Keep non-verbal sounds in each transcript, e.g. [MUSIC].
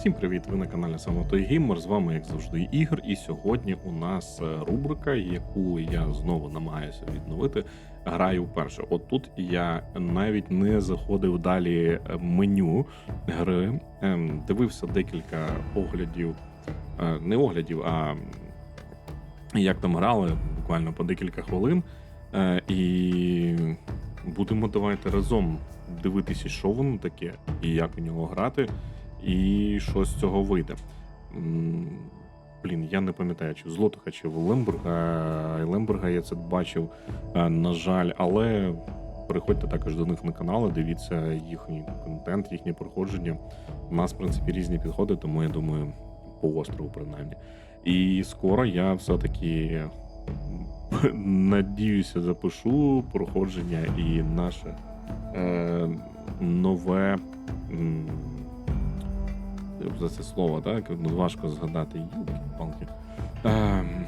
Всім привіт! Ви на каналі Геймер. З вами, як завжди, Ігор. І сьогодні у нас е, рубрика, яку я знову намагаюся відновити. Граю вперше. От тут я навіть не заходив далі е, меню гри, Ем, дивився декілька оглядів, е, не оглядів, а як там грали, буквально по декілька хвилин. І будемо давайте разом дивитися, що воно таке, і як у нього грати, і що з цього вийде. Блін, я не пам'ятаю, чи в Злотиха, чи в Лембурга. Лембурга я це бачив, на жаль, але переходьте також до них на канали, дивіться їхній контент, їхнє проходження. У нас, в принципі, різні підходи, тому я думаю, по острову принаймні. І скоро я все-таки надіюся, запишу проходження і наше е, нове. За це слово, так? Важко згадати. Йолки-палки. Ем,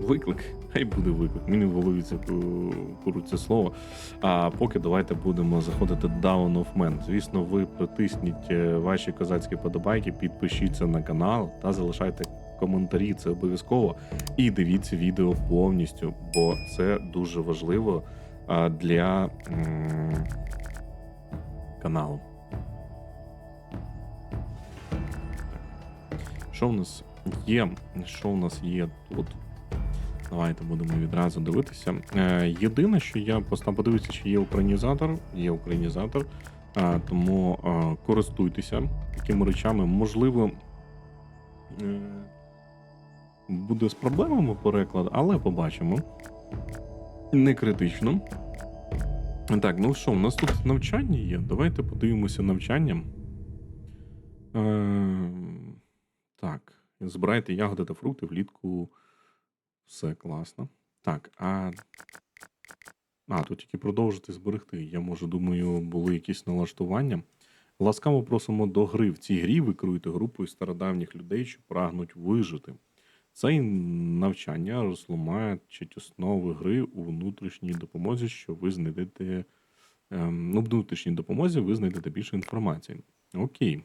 виклик. Хай буде виклик. Мені в голові це куруть це слово. А поки давайте будемо заходити Down of Men. Звісно, ви притисніть е, ваші козацькі подобайки, підпишіться на канал та залишайте коментарі. Це обов'язково. І дивіться відео повністю, бо це дуже важливо для каналу. Що в нас є? Що в нас є тут? Давайте будемо відразу дивитися. Е, єдине, що я постав подивитися, чи є українізатор. Є українізатор, е, тому е, користуйтеся такими речами. Можливо, буде з проблемами переклад, але побачимо. Не критично. Так, ну що, у нас тут навчання є. Давайте подивимося навчання. Так, збирайте ягоди та фрукти влітку. Все класно. Так, а. А, тут тільки продовжити зберегти. Я може, думаю, були якісь налаштування. Ласкаво просимо до гри. В цій грі ви керуєте групою стародавніх людей, що прагнуть вижити. Це навчання розламають основи гри у внутрішній допомозі, що ви знайдете. Ем, ну, внутрішній допомозі ви знайдете більше інформації. Окей.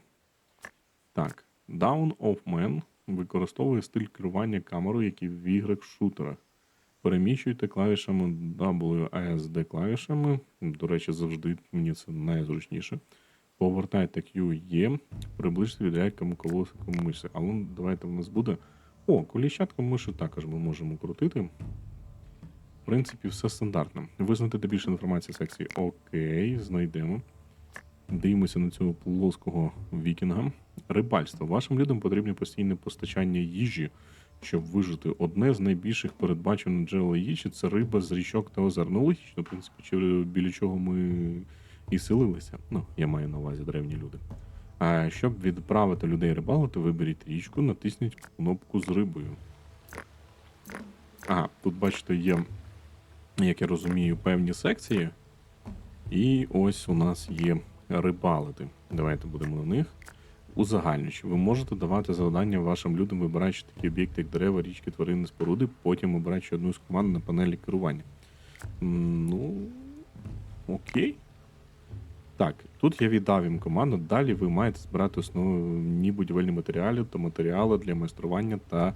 Так. Down of Man використовує стиль керування камерою, як і в іграх шутерах. Переміщуйте клавішами WASD клавішами. До речі, завжди мені це найзручніше. Повертайте QE, приближте відрядками колосиком миші. Але давайте в нас буде. О, коліщатком миші також ми можемо крутити. В принципі, все стандартно. Визнати більше інформації в секції Окей, знайдемо. Дивимося на цього плоского вікінга. Рибальство. Вашим людям потрібне постійне постачання їжі, щоб вижити. Одне з найбільших передбачених джерел їжі це риба з річок та озер. Ну, логічно, в принципі, біля чого ми і селилися. Ну, я маю на увазі древні люди. А щоб відправити людей рибалити, виберіть річку, натисніть кнопку з рибою. Ага, тут, бачите, є, як я розумію, певні секції. І ось у нас є рибалити. Давайте будемо на них. Узагальнюючи, ви можете давати завдання вашим людям, вибираючи такі об'єкти, як дерева, річки, тварини, споруди, потім обираючи одну з команд на панелі керування. Ну, окей. Так, тут я віддав їм команду. Далі ви маєте збирати основні будівельні матеріали та матеріали для майстрування та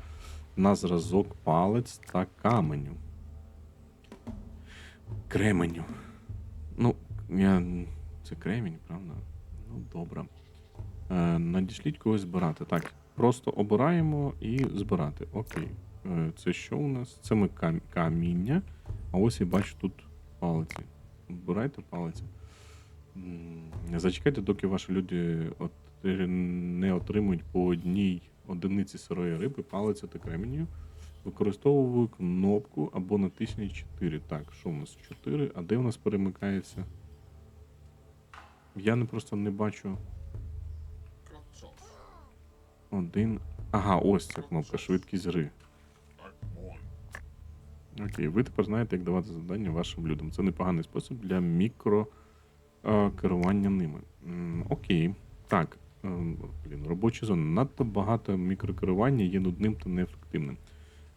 на зразок палець та каменю. Кременю. Ну, я. Це кремінь, правда? Ну, добре. Е, надішліть когось збирати. Так, просто обираємо і збирати. Окей. Е, це що у нас? Це ми кам- каміння. А ось я бачу тут палиці. Збирайте палиці. Зачекайте, доки ваші люди от, не отримують по одній одиниці сирої риби, палиця та кременю. Використовую кнопку або натисніть 4. Так, що у нас 4? А де у нас перемикається? Я не просто не бачу. Один. Ага, ось ця кнопка, швидкість гри. Окей, ви тепер знаєте, як давати завдання вашим людям. Це непоганий спосіб для мікро е, керування ними. М, Окей. Так. е, Блін, робочі зони. Надто багато мікрокерування є нудним та неефективним.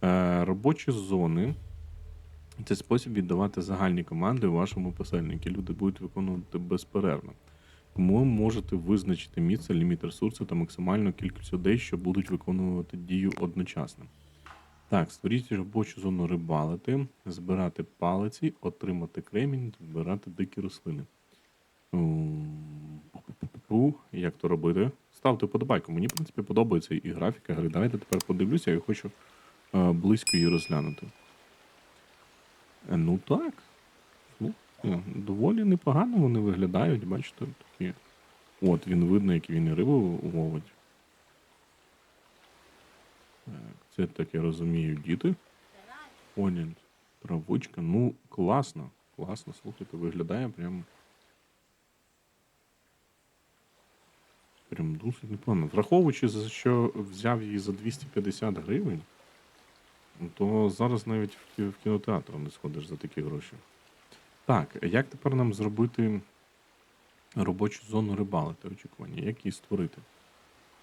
Е, Робочі зони це спосіб віддавати загальні команди вашому посельнику. Люди будуть виконувати безперервно. Тому можете визначити місце, ліміт ресурсів та максимальну кількість людей, що будуть виконувати дію одночасно. Так, створіть робочу зону рибалити, збирати палиці, отримати кремінь, збирати дикі рослини. Як то робити? Ставте вподобайку. Мені, в принципі, подобається і графіка гри. Давайте тепер подивлюся, я хочу е, близько її розглянути. Е, Ну так. Е, доволі непогано вони виглядають, бачите, такі. От, він видно, як він і рибу ловить. Це так я розумію, діти. Понят. Травичка. Ну, класно. Класно, слухайте, виглядає прям. Прям досить непогано. Враховуючи, за що взяв її за 250 гривень, то зараз навіть в кінотеатр не сходиш за такі гроші. Так, як тепер нам зробити робочу зону рибалити очікування? Як її створити?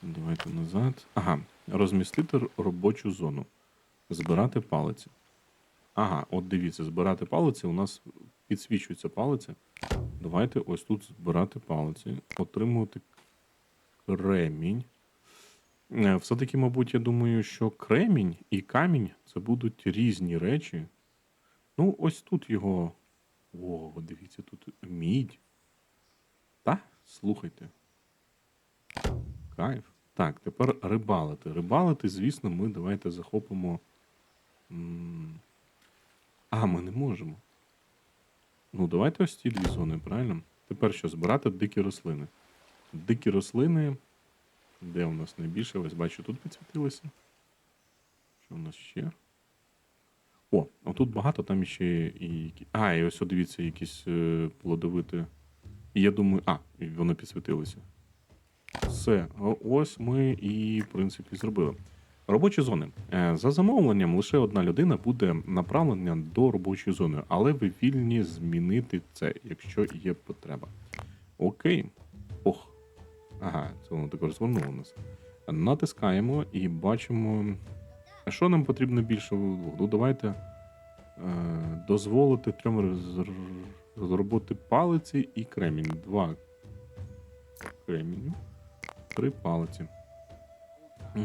Давайте назад. Ага, розмістити робочу зону. Збирати палиці. Ага, от дивіться, збирати палиці. У нас підсвічується палиця. Давайте ось тут збирати палиці, отримувати кремінь. Е, Все-таки, мабуть, я думаю, що кремінь і камінь це будуть різні речі. Ну, ось тут його. О, дивіться, тут мідь. Та, слухайте. Кайф. Так, тепер рибалити. Рибалити, звісно, ми давайте захопимо. А, ми не можемо. Ну, давайте ось ці дві зони, правильно? Тепер що, збирати дикі рослини. Дикі рослини. Де у нас найбільше? Ось бачу, тут підсвітилося. Що у нас ще? О, тут багато, там ще і. А, і ось дивіться, якісь е, плодовити. І я думаю, а, воно підсвітилося. Все, ось ми і, в принципі, зробили. Робочі зони. Е, За замовленням лише одна людина буде направлена до робочої зони, але ви вільні змінити це, якщо є потреба. Окей. Ох. Ага, це воно також звернуло нас. Натискаємо і бачимо. А що нам потрібно більше? Ну, давайте е, дозволити трьом роз- зробити палиці і кремінь. Два креміню, три палиці. Угу.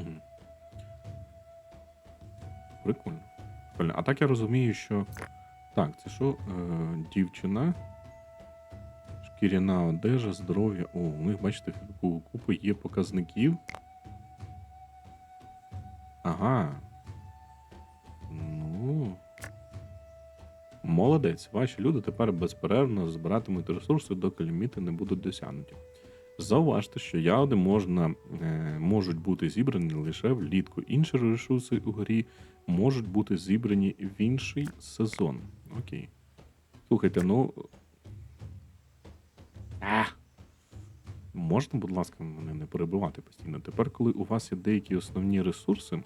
Прикольно. Прикольно. А так я розумію, що. Так, це що? Е, дівчина. Шкіряна одежа, здоров'я. О, у них, бачите, ку- купа є показників. Ага. Молодець. Ваші люди тепер безперервно збиратимуть ресурси, доки ліміти не будуть досягнуті. Зауважте, що ягоди можна, е, можуть бути зібрані лише влітку. Інші ресурси у грі можуть бути зібрані в інший сезон. Окей. Слухайте, ну. А! Можна, будь ласка, мене не перебивати постійно. Тепер, коли у вас є деякі основні ресурси,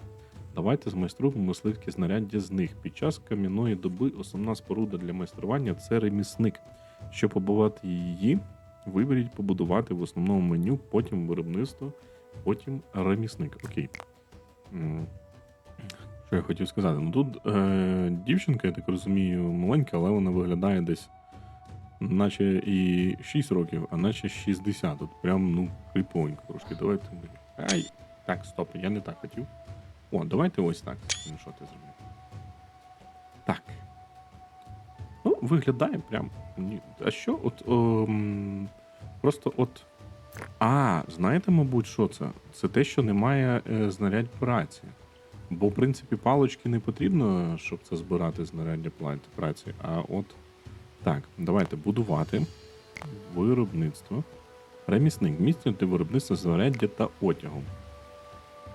давайте змайструємо мисливські знаряддя з них. Під час кам'яної доби основна споруда для майстрування це ремісник. Щоб побувати її, виберіть побудувати в основному меню, потім виробництво, потім ремісник. Окей. Що я хотів сказати? Ну тут е, дівчинка, я так розумію, маленька, але вона виглядає десь, наче і 6 років, а наче 60. Тут прям, ну, кріповенько трошки. Давайте. Ай, так, стоп, я не так хотів. О, давайте ось так. Ну що ти зробив? Так. Ну, виглядає прям. Ні. А що? От. ем, просто от. А, знаєте, мабуть, що це? Це те, що немає е, знарядь праці. Бо, в принципі, палочки не потрібно, щоб це збирати знаряддя праці. А от. Так, давайте будувати виробництво. Ремісник містити виробництво знаряддя та одягу.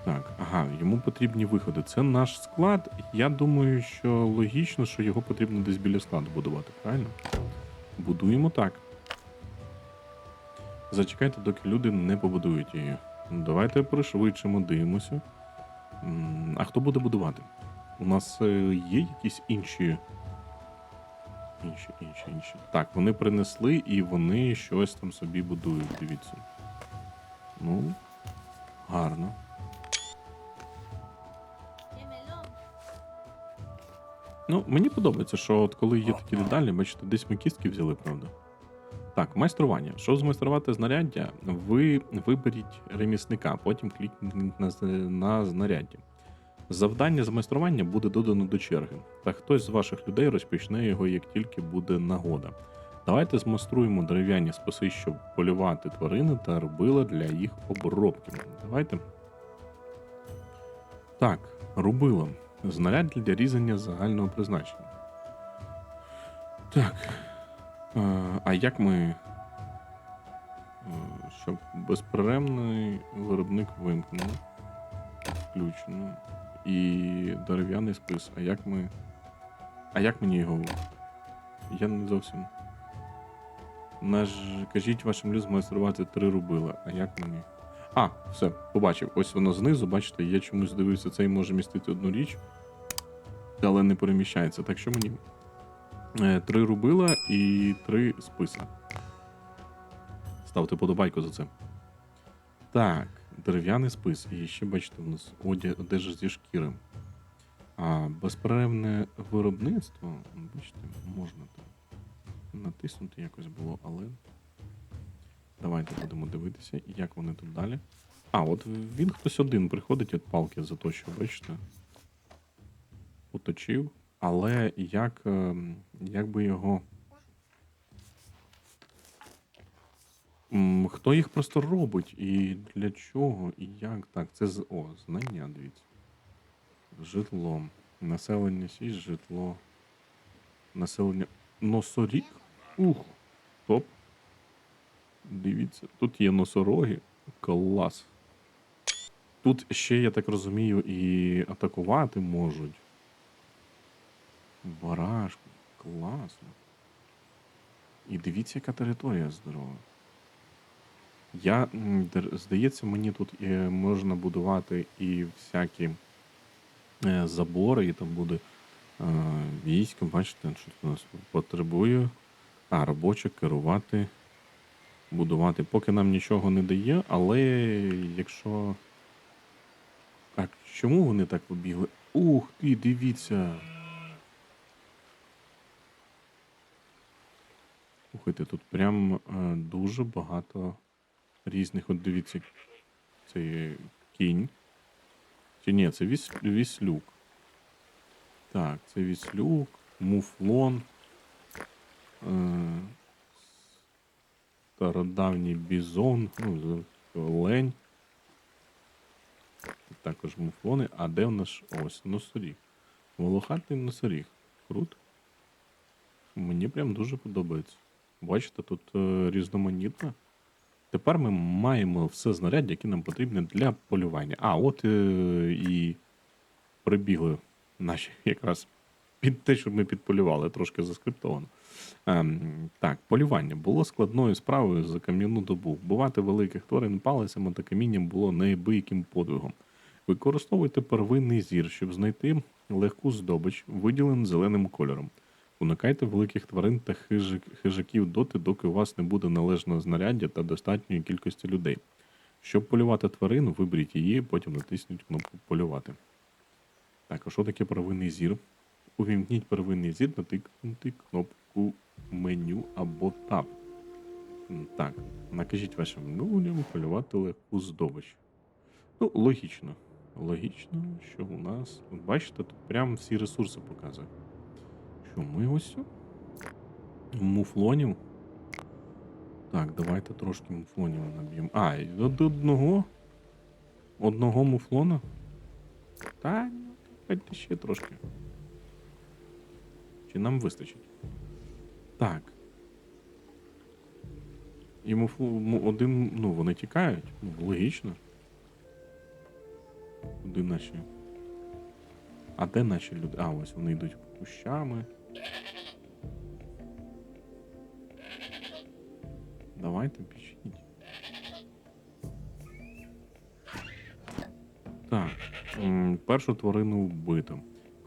Так, ага, йому потрібні виходи. Це наш склад. Я думаю, що логічно, що його потрібно десь біля складу будувати, правильно? Будуємо так. Зачекайте, доки люди не побудують її. Давайте пришвидшимо, дивимося. А хто буде будувати? У нас е, є якісь інші. Інші, інші, інші. Так, вони принесли і вони щось там собі будують, дивіться. Ну, гарно. Ну, мені подобається, що от коли є такі деталі, бачите, десь ми кістки взяли, правда. Так, майстрування. Щоб змайструвати знаряддя, ви виберіть ремісника, потім клікніть на, на знаряддя. Завдання з майстрування буде додано до черги, та хтось з ваших людей розпочне його, як тільки буде нагода. Давайте змайструємо дерев'яні списи, щоб полювати тварини та рубила для їх обробки. Давайте. Так, рубило. Знаряддя для різання загального призначення. Так. А як ми. е, Щоб безперервний виробник вимкнено. Включено. І дерев'яний спис. А як ми. А як мені його. Я не зовсім. Наж... Кажіть вашим людям майструвати три рубила. А як мені. А, все, побачив. Ось воно знизу, бачите, я чомусь дивився, цей може містити одну річ, але не переміщається. Так що мені е, три рубила і три списа. Ставте подобайку за це. Так, дерев'яний спис. І ще бачите, у нас одежа зі шкіри. А безперервне виробництво, бачите, можна там натиснути якось було, але. Давайте будемо дивитися, як вони тут далі. А, от він хтось один приходить від палки за те, що бачите. Уточив. Але як, ем, як би його. Хто їх просто робить? І для чого? І як? Так, це з. О, знання, дивіться. Житло. Населення сість, житло. Населення. Носоріг? Ух. Топ. Дивіться, тут є носороги. Клас. Тут ще, я так розумію, і атакувати можуть. Барашку. Класно. І дивіться, яка територія здорова. Я, здається, мені тут е, можна будувати і всякі е, забори, і там буде е, військо. Бачите, що тут у нас потребує. А, робоче керувати, будувати. Поки нам нічого не дає, але якщо. А чому вони так побігли? Ух ти, дивіться. Слухайте, тут прям е, дуже багато різних. От дивіться, це кінь. Чи ні, це віс, віслюк. Так, це віслюк, муфлон. Е, стародавній бізон, ну, лень. Також муфлони. А де у нас ось носоріг? Волохатий носоріг. Круто. Мені прям дуже подобається. Бачите, тут е, різноманітно. Тепер ми маємо все знаряддя, яке нам потрібне для полювання. А, от е, і прибігли наші якраз під те, щоб ми підполювали, трошки заскриптовано. Ем, так, полювання було складною справою за кам'яну добу. Вбивати великих тварин палицями та камінням було неабияким подвигом. Використовуйте первинний зір, щоб знайти легку здобич, виділену зеленим кольором. Уникайте великих тварин та хижак, хижаків доти, доки у вас не буде належного знаряддя та достатньої кількості людей. Щоб полювати тварину, виберіть її, потім натисніть кнопку полювати. Так, а що таке первинний зір? Увімкніть первинний зір, натикнути кнопку меню або таб. Так, накажіть вашим людям полювати легку здобич. Ну, логічно. Логічно, що у нас. От Бачите, тут прям всі ресурси показує. Що ми ось муфлонів. Так, давайте трошки муфлонів наб'ємо. А, до одного. Одного муфлона. Та, ну, давайте ще трошки. Чи нам вистачить? Так. І муфло, му- один, ну, вони тікають. Ну, логічно. Куди наші? А де наші люди? А, ось вони йдуть кущами. Давайте пічніть. Так. Першу тварину вбито.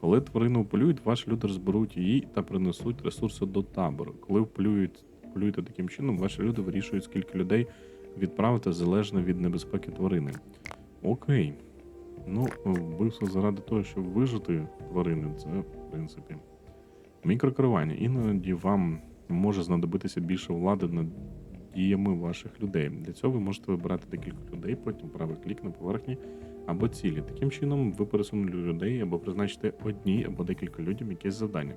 Коли тварину полюють, ваші люди розберуть її та принесуть ресурси до табору. Коли вполюють, полюєте таким чином, ваші люди вирішують, скільки людей відправити залежно від небезпеки тварини. Окей. Ну, вбивство заради того, щоб вижити тварини, це в принципі. Мікрокерування. Іноді вам може знадобитися більше влади над діями ваших людей. Для цього ви можете вибирати декілька людей, потім правий клік на поверхні або цілі. Таким чином, ви пересунули людей або призначите одній або декілька людям якесь завдання.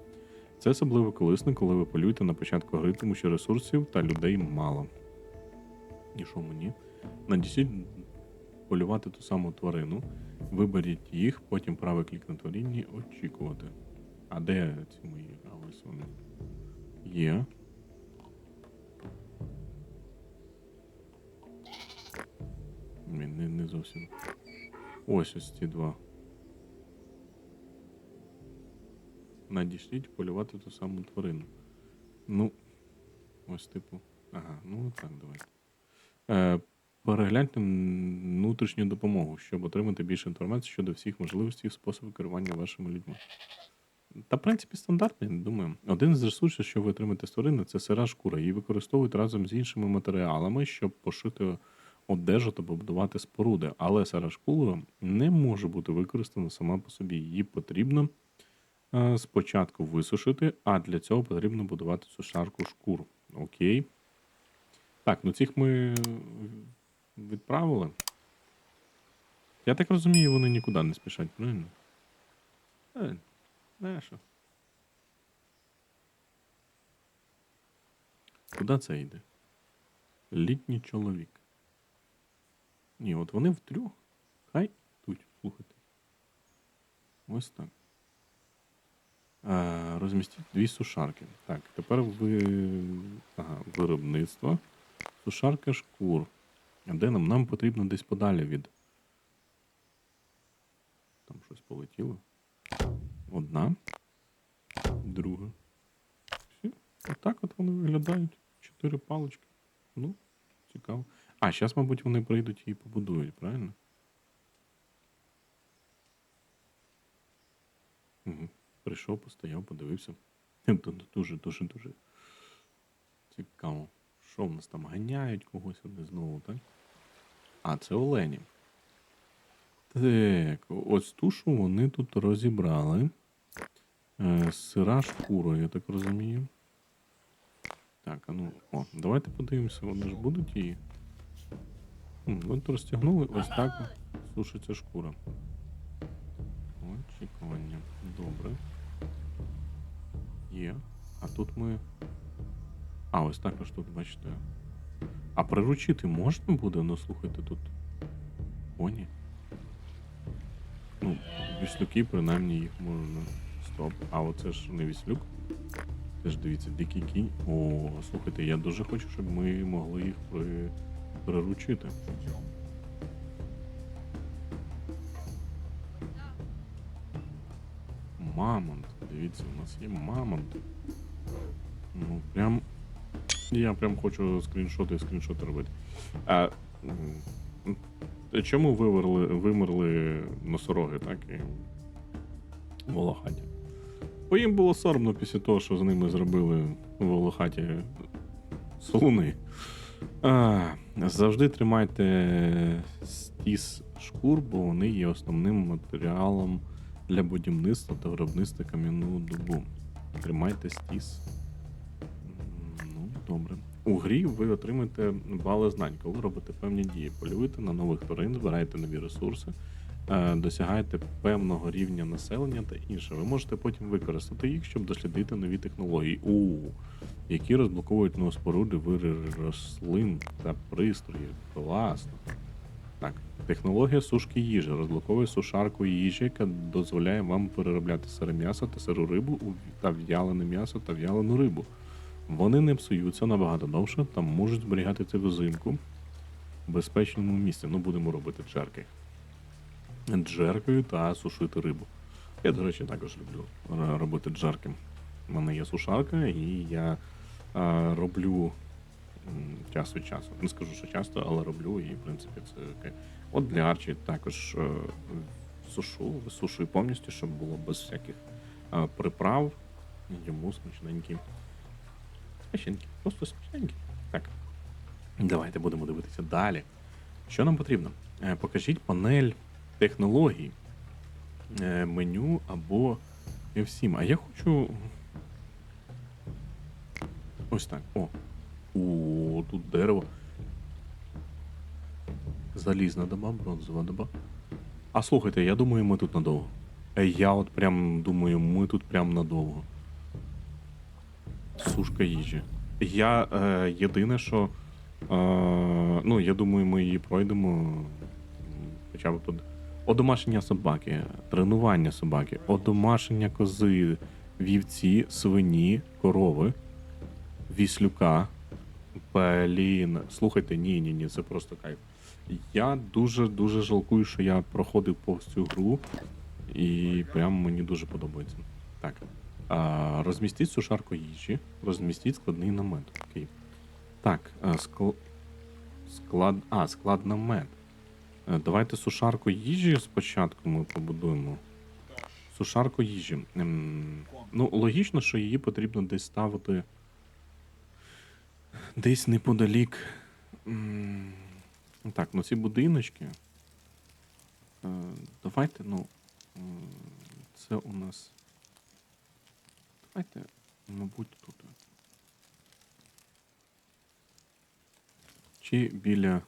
Це особливо корисно, коли ви полюєте на початку гри, тому що ресурсів та людей мало. І що мені? Надісіть полювати ту саму тварину, виберіть їх, потім правий клік на тваринні, очікувати. А де ці мої? А ось вони. Є. Ні, не, не зовсім. Ось ось ці два. Надішліть полювати ту саму тварину. Ну, ось типу. Ага, ну так, давайте. Е, перегляньте внутрішню допомогу, щоб отримати більше інформації щодо всіх можливостей і способів керування вашими людьми. Та, в принципі, стандартний, думаю. Один з ресурсів, що ви отримаєте з тварини, це сира шкура. Її використовують разом з іншими матеріалами, щоб пошити одежу та побудувати споруди. Але сира шкура не може бути використана сама по собі. Її потрібно е, спочатку висушити, а для цього потрібно будувати сушарку шкур. Окей. Так, ну цих ми відправили. Я так розумію, вони нікуди не спішать, правильно? Не, що? Куди це йде? Літній чоловік. Ні, от вони втрьох. Хай тут, слухайте. Ось так. А, розмістіть дві сушарки. Так, тепер ви. Ага, виробництво. Сушарка шкур. А де нам? Нам потрібно десь подалі від. Там щось полетіло. Одна. Друга. Все. Отак от вони виглядають. Чотири палички. Ну, цікаво. А, зараз, мабуть, вони прийдуть і побудують, правильно? Угу. Прийшов, постояв, подивився. Дуже, дуже, дуже цікаво. Що в нас там ганяють когось вони знову, так? А, це олені. Так, ось ту, що вони тут розібрали. Е, сира шкура, я так розумію. Так, а ну, о, давайте подивимося, вони ж будуть її. М, От розтягнули, ось так сушиться шкура. Очікування. Добре. Є. А тут ми. А, ось так також тут, бачите. А приручити можна буде? Ну слухайте тут. Коні. Ну, віслюки, принаймні, їх можна. Стоп. А оце ж не віслюк. Це ж дивіться, дикий кінь. О, слухайте, я дуже хочу, щоб ми могли їх при... приручити. Мамонт. Дивіться, у нас є мамонт. Ну, прям. Я прям хочу скріншоти і скріншоти робити. А, чому вимерли, вимерли носороги, так? І волохаті? Бо їм було соромно після того, що з ними зробили в волохаті солуни. А, завжди тримайте стіс шкур, бо вони є основним матеріалом для будівництва та виробництва кам'яну дубу. Тримайте стіс. Ну, добре. У грі ви отримаєте бали знань, коли робите певні дії. Полюєте на нових тварин, збираєте нові ресурси, досягаєте певного рівня населення та інше. Ви можете потім використати їх, щоб дослідити нові технології, у які розблоковують нові споруди, вири рослин та пристрої. Класно. Так, технологія сушки їжі розблоковує сушарку їжі, яка дозволяє вам переробляти сире м'ясо та сиру рибу та в'ялене м'ясо та в'ялену рибу. Вони не псуються набагато довше та можуть зберігати це взимку в безпечному місці. Ну, будемо робити джерки. Джеркою та сушити рибу. Я, до речі, також люблю робити джерки. У мене є сушарка, і я роблю час від часу. Не скажу, що часто, але роблю, і в принципі це окей. От для Арчі також е, сушу, висушую повністю, щоб було без всяких приправ. Йому смачненькі. Смачненькі, просто смачненькі. Так. Давайте будемо дивитися далі. Що нам потрібно? Е, Покажіть панель технологій, е, меню або всім. А я хочу. Ось так. О. О, тут дерево. Залізна доба, бронзова доба. А слухайте, я думаю, ми тут надовго. Е, Я от прям думаю, ми тут прям надовго. Сушка їжі. Я е, єдине, що. Е, ну, я думаю, ми її пройдемо. Хоча б под... Одомашення собаки, тренування собаки, одомашення кози, вівці, свині, корови, віслюка, Блін. Слухайте, ні, ні, ні, це просто кайф. Я дуже дуже жалкую, що я проходив повз цю гру, і прям мені дуже подобається. Так. Розмістіть сушарку їжі, розмістіть складний намет. Окей. Так, а, скл... склад. А, склад намет. Е, Давайте сушарку їжі спочатку ми побудуємо. Сушарку їжі. Ем, ну, логічно, що її потрібно десь ставити. Десь неподалік. Так, ну ці будиночки. Е, Давайте, ну. Це у нас. Давайте, мабуть, тут. Чи біля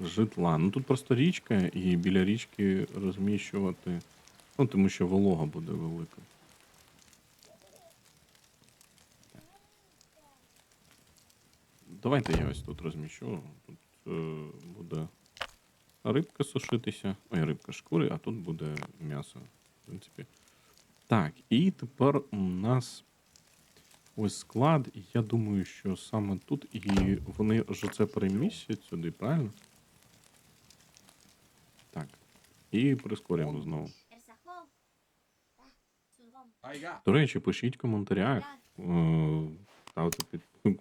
житла. Ну тут просто річка, і біля річки розміщувати. Ну, тому що волога буде велика. Давайте я ось тут розміщу. Тут е, буде рибка сушитися. Ой, рибка шкури, а тут буде м'ясо. В принципі. Так, і тепер у нас ось склад. Я думаю, що саме тут і вони ж це перемістять сюди, правильно? Так. І прискорюємо знову. До речі, пишіть в коментарях, е, ставте під [LAUGHS]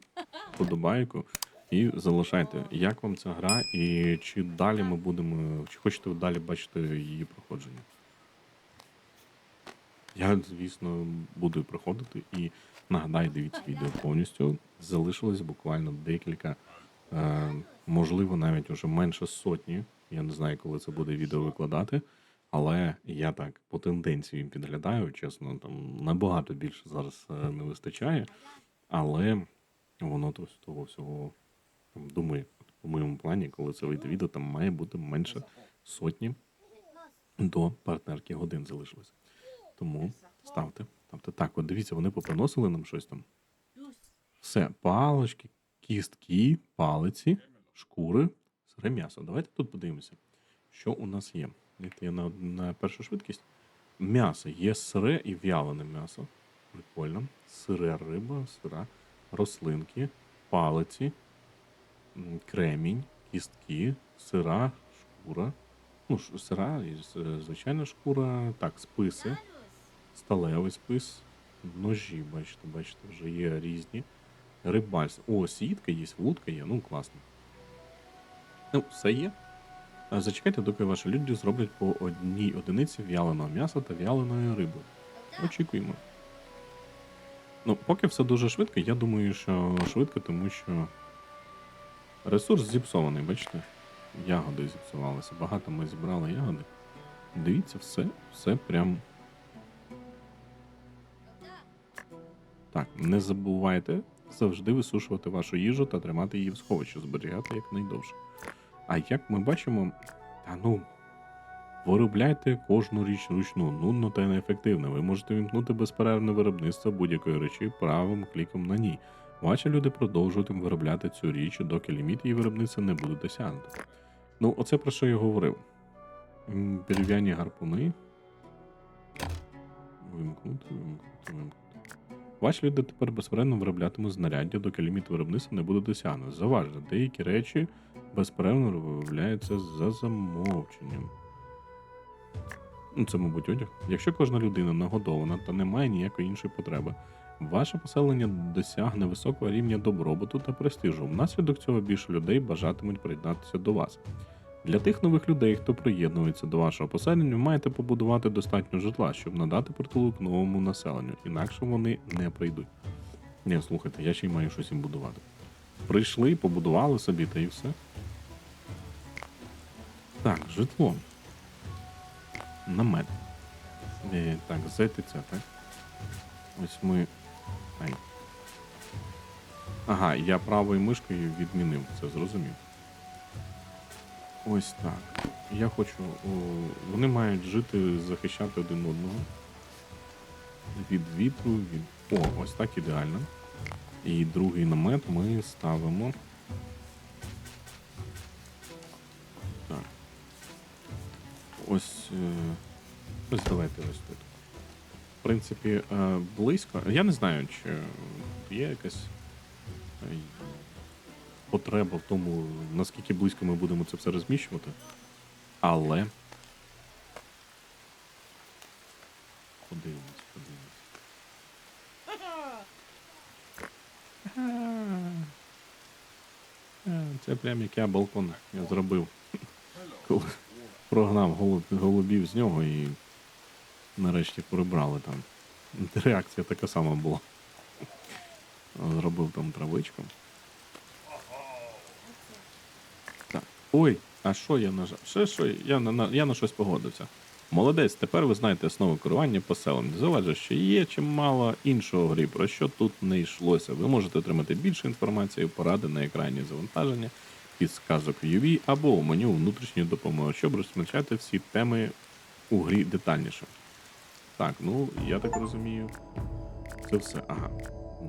подобайку і залишайте, як вам ця гра, і чи далі ми будемо, чи хочете далі бачити її проходження. Я, звісно, буду проходити і нагадаю, дивіться відео повністю. Залишилось буквально декілька, е, можливо, навіть уже менше сотні. Я не знаю, коли це буде відео викладати. Але я так по тенденції підглядаю, чесно, там набагато більше зараз е, не вистачає. Але воно то з того всього там, думаю, по моєму плані, коли це вийде відео, там має бути менше сотні до партнерки годин залишилося. Тому ставте, ставте. Так, от дивіться, вони поприносили нам щось там. Все, палички, кістки, палиці, шкури, сире м'ясо. Давайте тут подивимося, що у нас є. Я на, на першу швидкість. М'ясо. Є сире і в'ялене м'ясо. Прикольно. Сире риба, сира, рослинки, палиці, кремінь, кістки, сира, шкура. Ну, сира, звичайна шкура. Так, списи сталевий спис, ножі, бачите, бачите, вже є різні. Рибальство. О, сітка є, вудка є, ну класно. Ну, все є. Зачекайте, доки ваші люди зроблять по одній одиниці в'яленого м'яса та в'яленої риби. Очікуємо. Ну, поки все дуже швидко, я думаю, що швидко, тому що ресурс зіпсований, бачите? Ягоди зіпсувалися. Багато ми зібрали ягоди. Дивіться, все, все прям Так, не забувайте завжди висушувати вашу їжу та тримати її в сховищі, зберігати якнайдовше. А як ми бачимо, та ну, виробляйте кожну річ ручну, нудно та неефективно. Ви можете вімкнути безперервне виробництво будь-якої речі правим кліком на ній. Ваші люди продовжуватимуть виробляти цю річ, доки ліміт її виробництва не буде досягнуто. Ну, оце про що я говорив. Дерев'яні гарпуни. Вимкнути, вимкнути, вимкнути. Ваші люди тепер безперервно вироблятимуть знаряддя, доки ліміт виробництва не буде досягнено. Заважно, деякі речі безперервно виробляються за замовченням. Ну, це, мабуть, одяг. Якщо кожна людина нагодована та не має ніякої іншої потреби, ваше поселення досягне високого рівня добробуту та престижу. Внаслідок цього більше людей бажатимуть приєднатися до вас. Для тих нових людей, хто приєднується до вашого поселення, маєте побудувати достатньо житла, щоб надати притулок новому населенню, інакше вони не прийдуть. Ні, слухайте, я ще й маю щось їм будувати. Прийшли, побудували собі та і все. Так, житло. Намет. Е, так, ЗТЦ, так? Ось ми. Ай. Ага, я правою мишкою відмінив це, зрозумів. Ось так. Я хочу. О, вони мають жити, захищати один одного. Від вітру, від. О, ось так ідеально. І другий намет ми ставимо. Ось. е, Ось давайте ось тут. В принципі, е, близько. Я не знаю, чи є якась е, потреба в тому, наскільки близько ми будемо це все розміщувати. Але. Подивимось, подивимось. Це прям як я балкон я зробив. Коли прогнав голуб, голубів з нього і нарешті прибрали там. [LAUGHS] Реакція така сама була. Зробив там травичку. Так. Ой, а що я нажав? Що, що? Я на, я на щось погодився. Молодець, тепер ви знаєте основи керування поселенням. Зауважу, що є чимало іншого грі, про що тут не йшлося. Ви можете отримати більше інформації, поради на екрані завантаження, підсказок UV або у меню внутрішньої допомоги, щоб розмічати всі теми у грі детальніше. Так, ну я так розумію. Це все. Ага.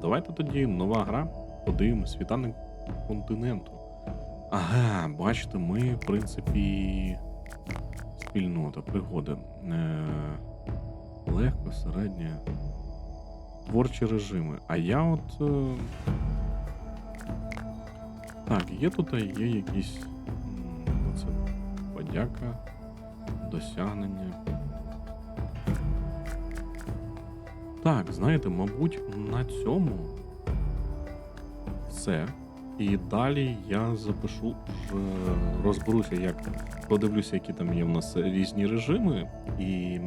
Давайте тоді нова гра. Подивимось світанок континенту. Ага, бачите, ми, в принципі, спільнота, пригоди. Е, легко, середнє. Творчі режими. А я от. Е, так, є тут є якісь. Це подяка, досягнення. Так, знаєте, мабуть, на цьому все. І далі я запишу вже розберуся, як подивлюся, які там є в нас різні режими, і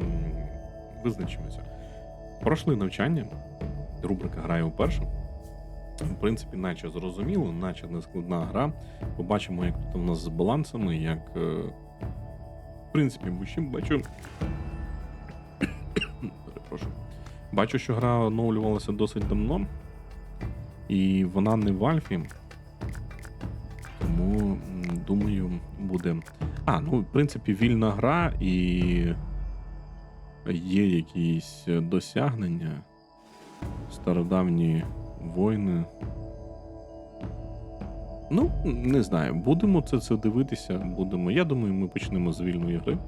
визначимося. Пройшли навчання. Рубрика грає вперше. В принципі, наче зрозуміло, наче не складна гра. Побачимо, як тут у нас з балансами, як. е, В принципі, мужчин бачу. [COUGHS] Перепрошую. Бачу, що гра оновлювалася досить давно, і вона не в Альфі. Тому думаю, буде. А, ну, в принципі, вільна гра і є якісь досягнення. Стародавні воїни. Ну, не знаю, будемо це, це дивитися. Будемо. Я думаю, ми почнемо з вільної гри.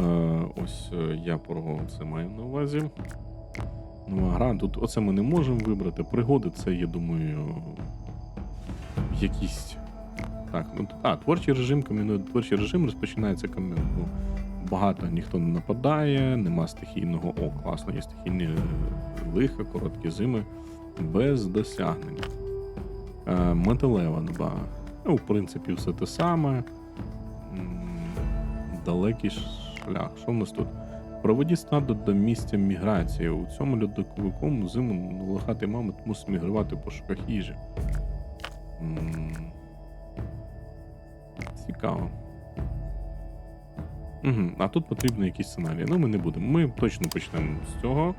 Е, ось е, я про це маю на увазі. Нова гра. Тут оце ми не можемо вибрати. Пригоди це, я думаю, якісь. Так, ну а, творчий режим, кам'яний творчий режим розпочинається кам'ян. Ну, багато ніхто не нападає, нема стихійного. О, класно, є стихійні е, лиха, короткі зими, без досягнень. Е, металева доба. Ну, в принципі, все те саме. Далекий шлях. Що в нас тут? Проводі стадо до місця міграції. У цьому льодовикому зиму лохатий мамонт мусить мігрувати по шуках їжі. Цікаво. Угу. А тут потрібно якісь сценарії. Ну, ми не будемо. Ми точно почнемо з цього.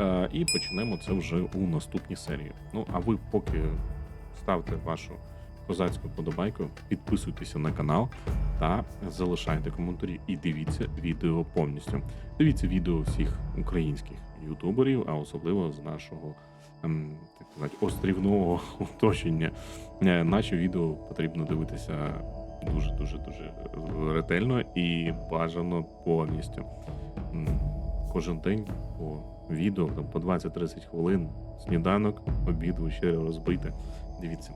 Е, і почнемо це вже у наступній серії. Ну, а ви поки ставте вашу козацьку подобайку, підписуйтеся на канал та залишайте коментарі і дивіться відео повністю. Дивіться відео всіх українських ютуберів, а особливо з нашого ем, так сказати, острівного [LAUGHS] оточення. Е, Наші відео потрібно дивитися дуже дуже дуже ретельно і бажано повністю. Кожен день по відео там, по 20-30 хвилин, сніданок, обід, вечеря розбите. Дивіться.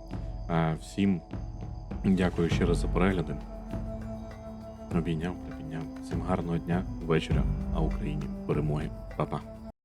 А всім дякую ще раз за перегляди. Обійняв, припідняв. Всім гарного дня, вечора, а Україні перемоги. Па-па.